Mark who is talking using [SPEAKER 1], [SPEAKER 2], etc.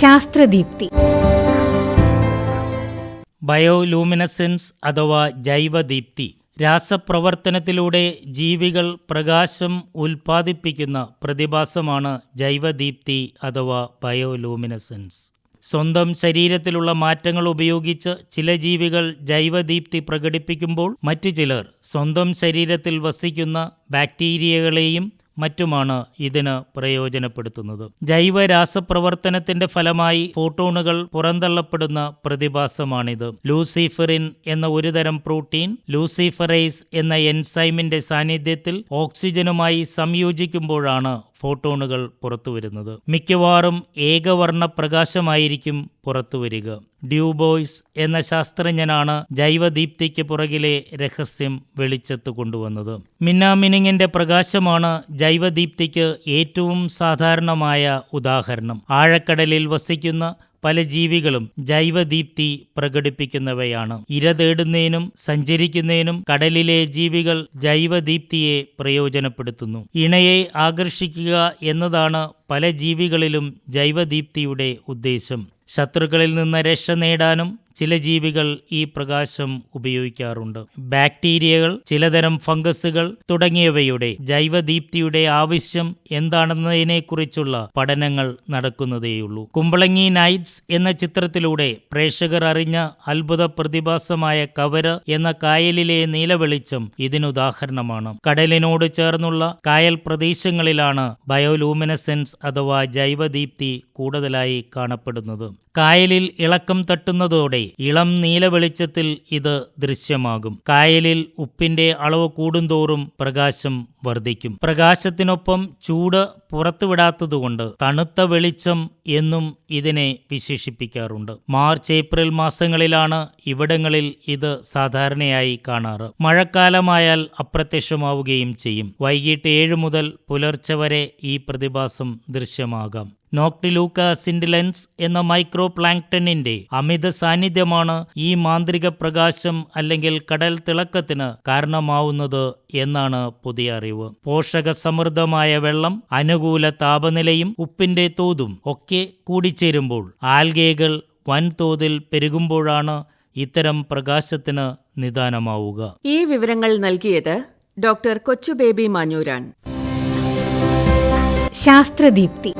[SPEAKER 1] ശാസ്ത്രദീപ്തി.
[SPEAKER 2] Bioluminescence അഥവാ ജൈവദീപ്തി. രാസപ്രവർത്തനത്തിലൂടെ ജീവികൾ പ്രകാശം ഉൽപ്പാദിപ്പിക്കുന്ന പ്രതിഭാസമാണ് ജൈവദീപ്തി അഥവാ ബയോലൂമിനസെൻസ്. സ്വന്തം ശരീരത്തിലുള്ള മാറ്റങ്ങൾ ഉപയോഗിച്ച് ചില ജീവികൾ ജൈവദീപ്തി പ്രകടിപ്പിക്കുമ്പോൾ മറ്റു ചിലർ സ്വന്തം ശരീരത്തിൽ വസിക്കുന്ന ബാക്ടീരിയകളെയും മറ്റുമാണ് ഇതിന് പ്രയോജനപ്പെടുത്തുന്നത്. ജൈവ രാസപ്രവർത്തനത്തിന്റെ ഫലമായി ഫോട്ടോണുകൾ പുറന്തള്ളപ്പെടുന്ന പ്രതിഭാസമാണിത്. ലൂസിഫറിൻ എന്ന ഒരുതരം പ്രോട്ടീൻ ലൂസിഫറൈസ് എന്ന എൻസൈമിന്റെ സാന്നിധ്യത്തിൽ ഓക്സിജനുമായി സംയോജിക്കുമ്പോഴാണ് ഫോട്ടോണുകൾ പുറത്തുവരുന്നത്. മിക്കവാറും ഏകവർണ പ്രകാശമായിരിക്കും പുറത്തുവരിക. ഡ്യൂബോയ്സ് എന്ന ശാസ്ത്രജ്ഞനാണ് ജൈവദീപ്തിക്ക് പുറകിലെ രഹസ്യം വെളിച്ചത്ത് കൊണ്ടുവന്നത്. മിന്നാമിനിങ്ങിന്റെ പ്രകാശമാണ് ജൈവദീപ്തിക്ക് ഏറ്റവും സാധാരണമായ ഉദാഹരണം. ആഴക്കടലിൽ വസിക്കുന്ന പല ജീവികളും ജൈവദീപ്തി പ്രകടിപ്പിക്കുന്നവയാണ്. ഇര തേടുന്നതിനും സഞ്ചരിക്കുന്നതിനും കടലിലെ ജീവികൾ ജൈവദീപ്തിയെ പ്രയോജനപ്പെടുത്തുന്നു. ഇണയെ ആകർഷിക്കുക എന്നതാണ് പല ജീവികളിലും ജൈവദീപ്തിയുടെ ഉദ്ദേശം. ശത്രുക്കളിൽ നിന്ന് രക്ഷ നേടാനും ചില ജീവികൾ ഈ പ്രകാശം ഉപയോഗിക്കാറുണ്ട്. ബാക്ടീരിയകൾ ചിലതരം ഫംഗസുകൾ തുടങ്ങിയവയുടെ ജൈവദീപ്തിയുടെ ആവശ്യം എന്താണെന്നതിനെക്കുറിച്ചുള്ള പഠനങ്ങൾ നടക്കുന്നതേയുള്ളൂ. കുമ്പളങ്ങി നൈറ്റ്സ് എന്ന ചിത്രത്തിലൂടെ പ്രേക്ഷകർ അറിഞ്ഞ അത്ഭുത പ്രതിഭാസമായ കവര എന്ന കായലിലെ നീലവെളിച്ചം ഇതിനുദാഹരണമാണ്. കടലിനോട് ചേർന്നുള്ള കായൽ പ്രദേശങ്ങളിലാണ് ബയോലൂമിനസെൻസ് അഥവാ ജൈവദീപ്തി കൂടുതലായി കാണപ്പെടുന്നത്. കായലിൽ ഇളക്കം തട്ടുന്നതോടെ ഇളം നീല വെളിച്ചത്തിൽ ഇത് ദൃശ്യമാകും. കായലിൽ ഉപ്പിന്റെ അളവ് കൂടുന്തോറും പ്രകാശം വർദ്ധിക്കും. പ്രകാശത്തിനൊപ്പം ചൂട് പുറത്തുവിടാത്തതുകൊണ്ട് തണുത്ത വെളിച്ചം എന്നും ഇതിനെ വിശേഷിപ്പിക്കാറുണ്ട്. മാർച്ച് ഏപ്രിൽ മാസങ്ങളിലാണ് ഇവിടങ്ങളിൽ ഇത് സാധാരണയായി കാണാറ്. മഴക്കാലമായാൽ അപ്രത്യക്ഷമാവുകയും ചെയ്യും. വൈകിട്ട് ഏഴ് മുതൽ പുലർച്ചെ വരെ ഈ പ്രതിഭാസം ദൃശ്യമാകാം. നോക്ടിലൂക്ക സിൻഡിലൻസ് എന്ന മൈക്രോ പ്ലാങ്ക്ടണിന്റെ അമിത സാന്നിധ്യമാണ് ഈ മാന്ത്രിക പ്രകാശം അല്ലെങ്കിൽ കടൽ തിളക്കത്തിന് കാരണമാവുന്നത് എന്നാണ് പുതിയ അറിവ്. പോഷക സമൃദ്ധമായ വെള്ളം അനുകൂല താപനിലയും ഉപ്പിന്റെ തോതും ഒക്കെ കൂടിച്ചേരുമ്പോൾ ആൽഗേകൾ വൻതോതിൽ പെരുകുമ്പോഴാണ് ഇത്തരം പ്രകാശത്തിന് നിദാനമാവുക.
[SPEAKER 3] ഈ വിവരങ്ങൾ നൽകിയത് ഡോക്ടർ കൊച്ചുബേബി മാഞ്ഞൂരാൻ.
[SPEAKER 1] ശാസ്ത്രദീപ്തി.